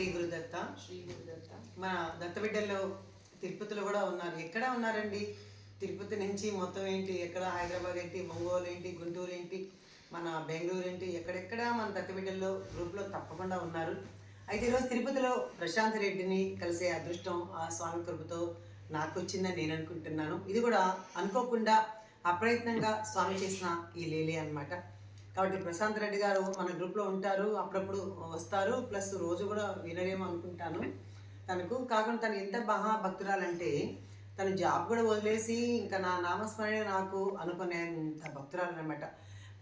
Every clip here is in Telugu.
శ్రీ గురుదత్త శ్రీ గురుదత్త మన దత్తబిడ్డల్లో తిరుపతిలో కూడా ఉన్నారు. ఎక్కడ ఉన్నారండి? తిరుపతి నుంచి మొత్తం ఏంటి? ఎక్కడ హైదరాబాద్ ఏంటి? ఒంగోలు ఏంటి? గుంటూరు ఏంటి? మన బెంగళూరు ఏంటి? ఎక్కడెక్కడ మన దత్తబిడ్డల్లో గ్రూప్లో తప్పకుండా ఉన్నారు. అయితే ఈరోజు తిరుపతిలో ప్రశాంత్ రెడ్డిని కలిసే అదృష్టం ఆ స్వామి కృపతో నాకు వచ్చిందని నేను అనుకుంటున్నాను. ఇది కూడా అనుకోకుండా అప్రయత్నంగా స్వామి చేసిన ఈ లీలే అన్నమాట. కాబట్టి ప్రశాంత్ రెడ్డి గారు మన గ్రూప్లో ఉంటారు అప్పుడప్పుడు వస్తారు. ప్లస్ రోజు కూడా వినరేమో అనుకుంటాను. తనకు కాకుండా తను ఎంత మహా భక్తురాలంటే తను జాబ్ కూడా వదిలేసి ఇంకా నా నామస్మరణ నాకు అనుకునేంత భక్తురాలు అనమాట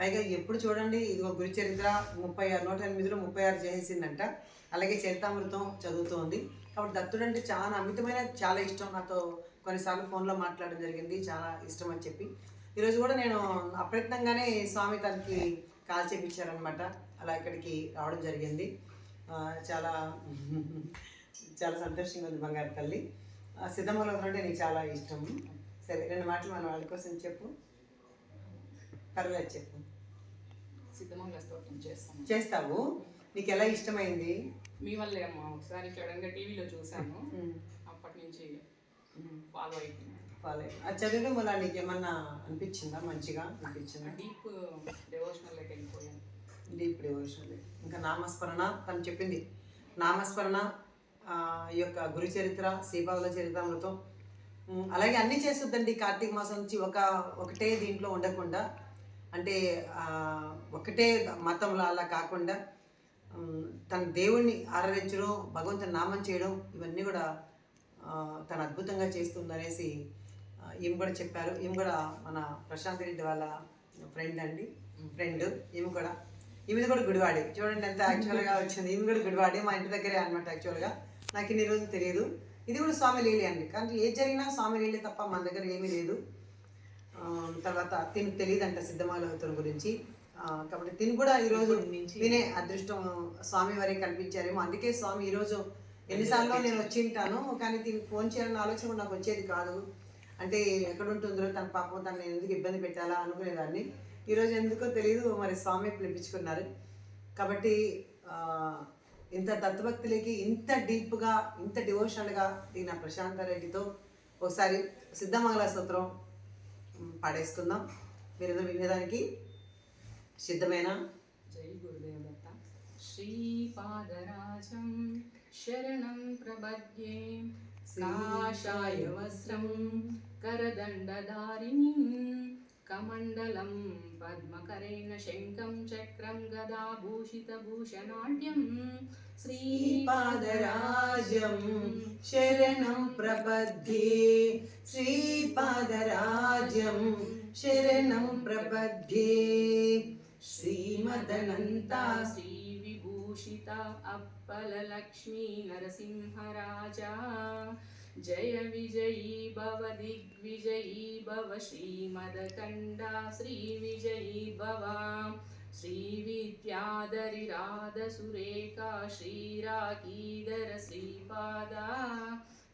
పైగా ఎప్పుడు చూడండి ఇదిగో గురు చరిత్ర ముప్పై ఆరు నూట ఎనిమిదిలో ముప్పై ఆరు చేసేసిందంట. అలాగే చరితామృతం చదువుతోంది. కాబట్టి దత్తుడు అంటే చాలా అమితమైన చాలా ఇష్టం నాతో కొన్నిసార్లు ఫోన్లో మాట్లాడడం జరిగింది. చాలా ఇష్టం అని చెప్పి. ఈరోజు కూడా నేను అప్రయత్నంగానే స్వామి తనకి కాల్ చేపించారనమాట అలా ఇక్కడికి రావడం జరిగింది. చాలా చాలా సంతోషంగా ఉంది బంగారు తల్లి. ఆ, సిద్ధమ్మలో అంటే నీకు చాలా ఇష్టం. సరే రెండు మాటలు మన వాళ్ళ కోసం చెప్పు. పర్లేదు చెప్పు. సిద్ధమంగళ స్తోత్రం చేస్తాను. చేస్తావు? నీకు ఎలా ఇష్టమైంది? మీ వల్లే అమ్మా. ఒకసారి సడన్గా టీవీలో చూశాను. ఉమ్, అప్పటి నుంచి ఫాలో అయిపోయింది. అయ్యి. అది చదవడం వల్ల నీకు ఏమన్నా అనిపించిందా? మంచిగా అనిపించిందా? డీప్ డివోషనల్లోకి వెళ్ళిపోయాను. డీప్ డివోషన్ ఇంకా నామస్మరణ తను చెప్పింది. నామస్మరణ ఆ, ఈ యొక్క గురు చరిత్ర శ్రీపాదుల చరిత్రామృతం అలాగే అన్నీ చేస్తుందండి కార్తీక మాసం నుంచి ఒక ఒకటే దీంట్లో ఉండకుండా. అంటే ఆ, ఒకటే మతంలో అలా కాకుండా తన దేవుణ్ణి ఆరాధించడం భగవంతుని నామం చేయడం ఇవన్నీ కూడా ఆ, తను అద్భుతంగా చేస్తుందనేసి ఆ, ఈమె కూడా చెప్పారు. ఈమె కూడా మన ప్రశాంత్ రెడ్డి వాళ్ళ ఫ్రెండ్ అండి. ఫ్రెండ్ ఈమె కూడా. ఈమెది కూడా గుడివాడే. చూడండి ఎంత యాక్చువల్గా వచ్చింది. ఈమె కూడా గుడివాడే మా ఇంటి దగ్గరే అనమాట యాక్చువల్గా నాకు ఇన్ని రోజులు తెలియదు. ఇది కూడా స్వామి లీలే అండి. కానీ ఏది జరిగినా స్వామి లీలే తప్ప మన దగ్గర ఏమీ లేదు. తర్వాత తిని తెలియదంట సిద్ధమాలవుతుని గురించి. కాబట్టి తిని కూడా ఈరోజు నేనే అదృష్టం స్వామి వారే కల్పించారేమో. అందుకే స్వామి ఈరోజు ఎన్నిసార్లు నేను వచ్చి ఉంటాను. కానీ దీనికి ఫోన్ చేయాలన్న ఆలోచన కూడా నాకు వచ్చేది కాదు. అంటే ఎక్కడ ఉంటుందో తన పాపం తను ఎందుకు ఇబ్బంది పెట్టాలా అనుకునేదాన్ని. ఈరోజు ఎందుకో తెలియదు మరి స్వామి పిలిపించుకున్నారు. కాబట్టి ఇంత దత్తభక్తులకి ఇంత డీప్గా ఇంత డివోషనల్గా దిగిన ప్రశాంత రెడ్డితో ఒకసారి సిద్ధమంగళ సూత్రం పాడేసుకుందాం. మీరు ఏదో వినేదానికి? సిద్ధమేనా? జై గురుదేవదత్త. శ్రీపాదరాజం శరణం ప్రపద్యే. కాషాయ వస్త్రం కరదండధారిణీం కమండలం పద్మకరేణ శంఖం చక్రం గదా భూషితభూషణాఢ్యం శ్రీపాదరాజం శరణం ప్రపద్యే శ్రీపాదరాజం శరణం ప్రపద్యే శ్రీమదనంతా శ్రీ भूषिता अप्पलक्ष्मी नरसिंहराजा। जय विजयी भव दिग्विजयी भव श्रीमदकण्डा श्रीविजयी भव। श्रीविद्याधरिराधसुरेखा श्रीराकीधर श्रीपादा।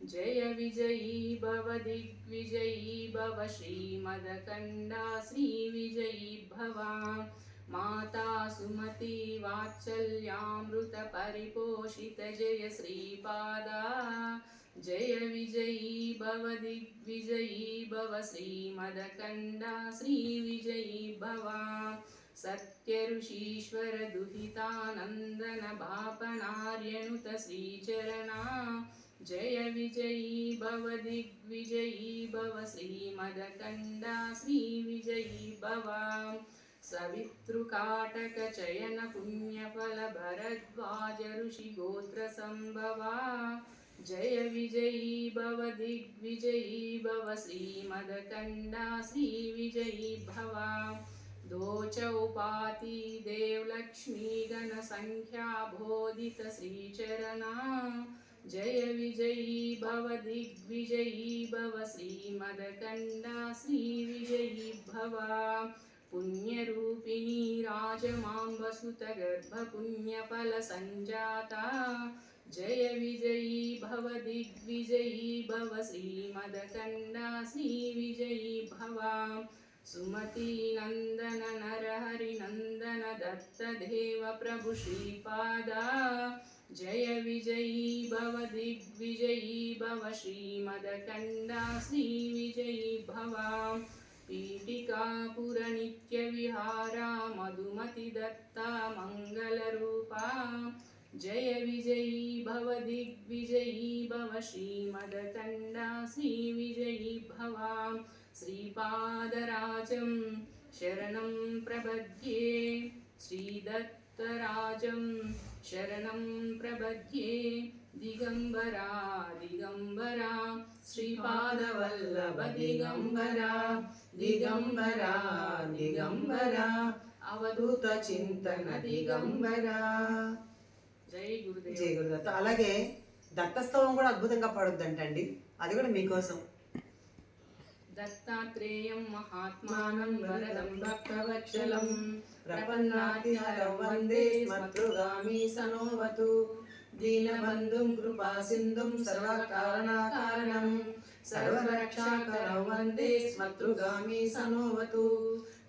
जय विजयी भव दिग्विजयी भव श्रीमदकण्डा श्रीविजयी भव। माता सुमति वात्सल्यामृत परिपोषित जय श्रीपादा जय विजयी भव दिग्विजयी भव श्रीमदकण्डा। श्रीविजयी भव। सत्यऋषीश्वर दुहितानन्दन भापनार्यनुत श्रीचरणा। जय विजयी भव दिग्विजयी भव श्रीमदकण्डा। श्रीविजयी भव सवितृकाटकचयन पुण्यफल भरद्वाज ऋषिगोत्रसम्भवा जय विजयी भव दिग्विजयी भव श्रीमदकण्डा श्रीविजयी भवा। दोचौपाती देवलक्ष्मी गणसङ्ख्या बोधित श्रीचरणा। जय विजयी भव दिग्विजयी भव श्रीमदकण्डा श्रीविजयी भवा। पुण्यरूपिणी राजमाम्बसुतगर्भपुण्यफलसञ्जाता। जय विजयी भव दिग्विजयी भव श्रीमदकण्डा श्रीविजयी भवा सुमतीनन्दन नरहरिनन्दन दत्तदेव प्रभु श्रीपादा। जय विजयी भव दिग्विजयी भव श्रीमदकण्डा श्रीविजयी भवा पीठिकापुरनित्यविहारा मधुमतिदत्ता मङ्गलरूपा जय विजयी भव दिग्विजयी भव श्रीमदकण्डा श्रीविजयी भवा श्रीपादराजं शरणं प्रपद्ये श्रीदत्तराजं शरणं प्रपद्ये दिगम्बरा दिगम्बरा श्रीपादवल्लभ दिगम्बरा दिगम्बरा दिगम्बरा అవధూత చింతన దిగంబర జై గురుదేవ్ జయ గురుదత్త అలాగే దత్తస్తవం కూడా అద్భుతంగా పాడొద్దంటండి అది కూడా మీకోసం దత్తాత్రేయం మహాత్మానం వరదం భక్తవత్సలం. ప్రపన్నాతిహరం వందే స్మతృగామి సనోవతు. దీనబంధుం కృపా సింధుం సర్వకారణాకారణం. సర్వరక్షాకరం వందే స్మతృగామి సనోవతు.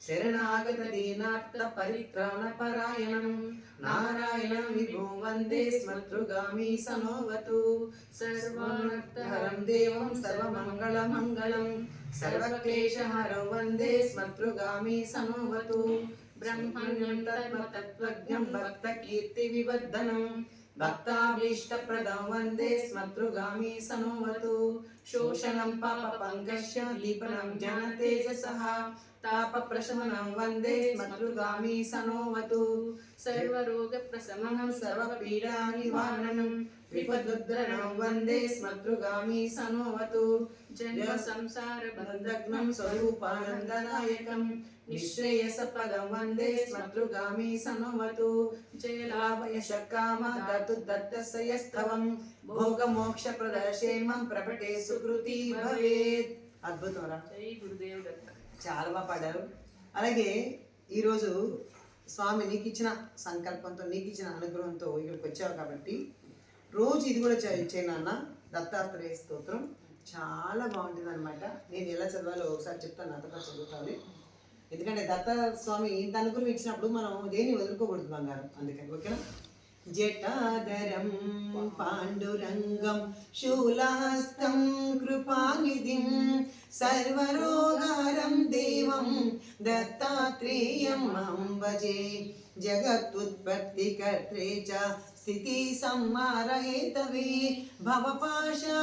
శరణాగత దీనార్థ పరిత్రాణ పరాయణం. నారాయణ విభో వందే స్మతృగామి సనోవతు. సర్వార్థహరం దేవం సర్వమంగళమంగళం మంగళం సర్వక్లేశహరం వందే స్మతృగామి సనోవతు బ్రహ్మణ్యం తత్వతత్వజ్ఞం భక్త కీర్తి వివర్ధనం భక్తాభీష్టప్రదం వందే స్మతృగామి సనోవతు శోషణం పాప పంకస్య దీపనం జన తేజసః తాప ప్రశమనం వందే స్మతృగామి సనోవతు సర్వరోగ ప్రశమనం సర్వపీడా నివారణం విపదుద్రణం వందే స్మతృగామి సనోవతు జన్మ సంసార బంధగ్నం స్వరూపానందనాయకం సుకృతి భవేత్. అద్భుతం రా చాలా బాగా పాడారు. అలాగే ఈరోజు స్వామి నీకు ఇచ్చిన సంకల్పంతో నీకు ఇచ్చిన అనుగ్రహంతో ఇక్కడికి వచ్చావు కాబట్టి రోజు ఇది కూడా చే- చేయనాన్న దత్తాత్రేయ స్తోత్రం. చాలా బాగుంటుంది అనమాట నేను ఎలా చదవాలో ఒకసారి చెప్తాను నాతో చదువుతాను ఎందుకంటే దత్త స్వామి ఇంత అనుగ్రహం ఇచ్చినప్పుడు మనం దేన్ని వదులుకోకూడదు బంగారం. అందుకని ఓకేనా? జటాధరం పాండురంగం శూలాస్తం निधिं सर्वरोगारं देवं दत्तात्रेयं माँ भजे। जगत्युत्पत्तिकर्त्रे च स्थितिसंहारहेतवे। भवपाशा